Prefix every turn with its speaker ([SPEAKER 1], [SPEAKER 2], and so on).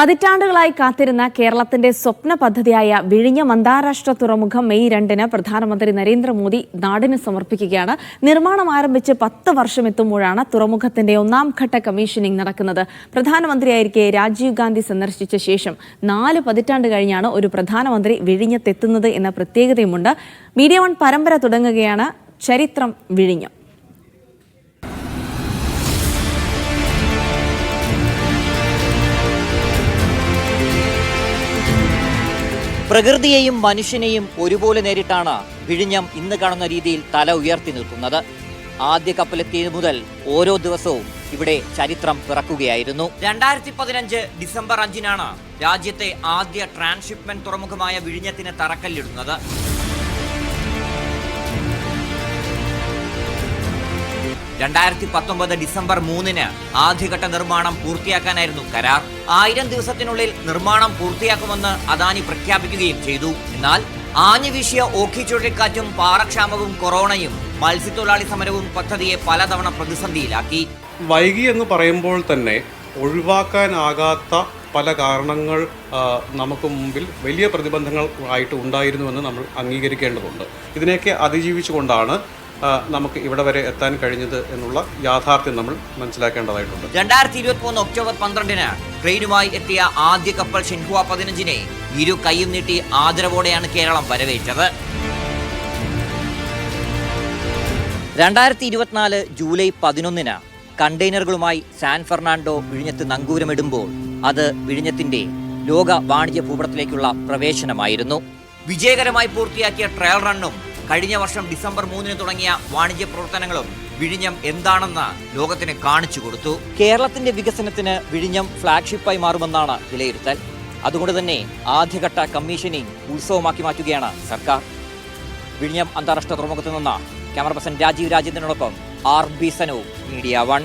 [SPEAKER 1] പതിറ്റാണ്ടുകളായി കാത്തിരുന്ന കേരളത്തിന്റെ സ്വപ്ന പദ്ധതിയായ വിഴിഞ്ഞം അന്താരാഷ്ട്ര തുറമുഖം മെയ് രണ്ടിന് പ്രധാനമന്ത്രി നരേന്ദ്രമോദി നാടിന് സമർപ്പിക്കുകയാണ്. നിർമ്മാണം ആരംഭിച്ച് പത്ത് വർഷം എത്തുമ്പോഴാണ് തുറമുഖത്തിന്റെ ഒന്നാം ഘട്ട കമ്മീഷനിംഗ് നടക്കുന്നത്. പ്രധാനമന്ത്രിയായിരിക്കെ രാജീവ് ഗാന്ധി സന്ദർശിച്ച ശേഷം നാല് പതിറ്റാണ്ട് കഴിഞ്ഞാണ് ഒരു പ്രധാനമന്ത്രി വിഴിഞ്ഞത്തെത്തുന്നത് എന്ന പ്രത്യേകതയുമുണ്ട്. മീഡിയ വൺ പരമ്പര തുടങ്ങുകയാണ് ചരിത്രം വിഴിഞ്ഞം.
[SPEAKER 2] പ്രകൃതിയെയും മനുഷ്യനെയും ഒരുപോലെ നേരിട്ടാണ് വിഴിഞ്ഞം ഇന്ന് കാണുന്ന രീതിയിൽ തല ഉയർത്തി നിൽക്കുന്നത്. ആദ്യ കപ്പലെത്തിയത് മുതൽ ഓരോ ദിവസവും ഇവിടെ ചരിത്രം പിറക്കുകയായിരുന്നു. രണ്ടായിരത്തി പതിനഞ്ച് ഡിസംബർ അഞ്ചിനാണ് രാജ്യത്തെ ആദ്യ ട്രാൻസ്ഷിപ്മെന്റ് തുറമുഖമായ വിഴിഞ്ഞത്തിന് തറക്കല്ലിടുന്നത്. രണ്ടായിരത്തി പത്തൊമ്പത് ഡിസംബർ മൂന്നിന് ആദ്യഘട്ട നിർമ്മാണം പൂർത്തിയാക്കാനായിരുന്നു കരാർ. ആയിരം ദിവസത്തിനുള്ളിൽ നിർമ്മാണം പൂർത്തിയാക്കുമെന്ന് അദാനി പ്രഖ്യാപിക്കുകയും ചെയ്തു. എന്നാൽ ആഞ്ഞു വീശിയ ഓഖി ചുഴലിക്കാറ്റും പാറക്ഷാമവും കൊറോണയും മത്സ്യത്തൊഴിലാളി സമരവും പദ്ധതിയെ പലതവണ പ്രതിസന്ധിയിലാക്കി.
[SPEAKER 3] വൈകി എന്ന് പറയുമ്പോൾ തന്നെ ഒഴിവാക്കാനാകാത്ത പല കാരണങ്ങൾ നമുക്ക് മുമ്പിൽ വലിയ പ്രതിബന്ധങ്ങൾ ആയിട്ട് ഉണ്ടായിരുന്നുവെന്ന് നമ്മൾ അംഗീകരിക്കേണ്ടതുണ്ട്. ഇതിനെയൊക്കെ അതിജീവിച്ചുകൊണ്ടാണ് നമുക്ക് ഇവിടെ വരെ എത്താൻ കഴിഞ്ഞത് എന്നുള്ള യാഥാർത്ഥ്യം നമ്മൾ മനസ്സിലാക്കേണ്ടതായിട്ടുണ്ട്.
[SPEAKER 2] രണ്ടായിരത്തി ഇരുപത്തി മൂന്ന് ഒക്ടോബർ പന്ത്രണ്ടിന് ട്രെയിനുമായി എത്തിയ ആദ്യ കപ്പൽ ഷിൻഹുവ പതിനഞ്ചിനെ ഇരു കൈയും നീട്ടി ആദരവോടെയാണ് കേരളം വരവേറ്റത്. രണ്ടായിരത്തി ഇരുപത്തിനാല് ജൂലൈ പതിനൊന്നിന് കണ്ടെയ്നറുകളുമായി സാൻ ഫെർണാണ്ടോ വിഴിഞ്ഞത്ത് നങ്കൂരമിടുമ്പോൾ അത് വിഴിഞ്ഞത്തിന്റെ ലോക വാണിജ്യ ഭൂപടത്തിലേക്കുള്ള പ്രവേശനമായിരുന്നു. വിജയകരമായി പൂർത്തിയാക്കിയ ട്രയൽ റണ്ണും കഴിഞ്ഞ വർഷം ഡിസംബർ മൂന്നിന് തുടങ്ങിയ വാണിജ്യ പ്രവർത്തനങ്ങളും വിഴിഞ്ഞം എന്താണെന്ന് ലോകത്തിന് കാണിച്ചു കൊടുത്തു. കേരളത്തിന്റെ വികസനത്തിന് വിഴിഞ്ഞം ഫ്ളാഗ്ഷിപ്പായി മാറുമെന്നാണ് വിലയിരുത്തൽ. അതുകൊണ്ട് തന്നെ ആദ്യഘട്ട കമ്മീഷനിങ് ഉത്സവമാക്കി മാറ്റുകയാണ് സർക്കാർ. വിഴിഞ്ഞം അന്താരാഷ്ട്ര തുറമുഖത്ത് നിന്ന് camera person Rajeev രാജേന്ദ്രനോടൊപ്പം R B Sanu Media One.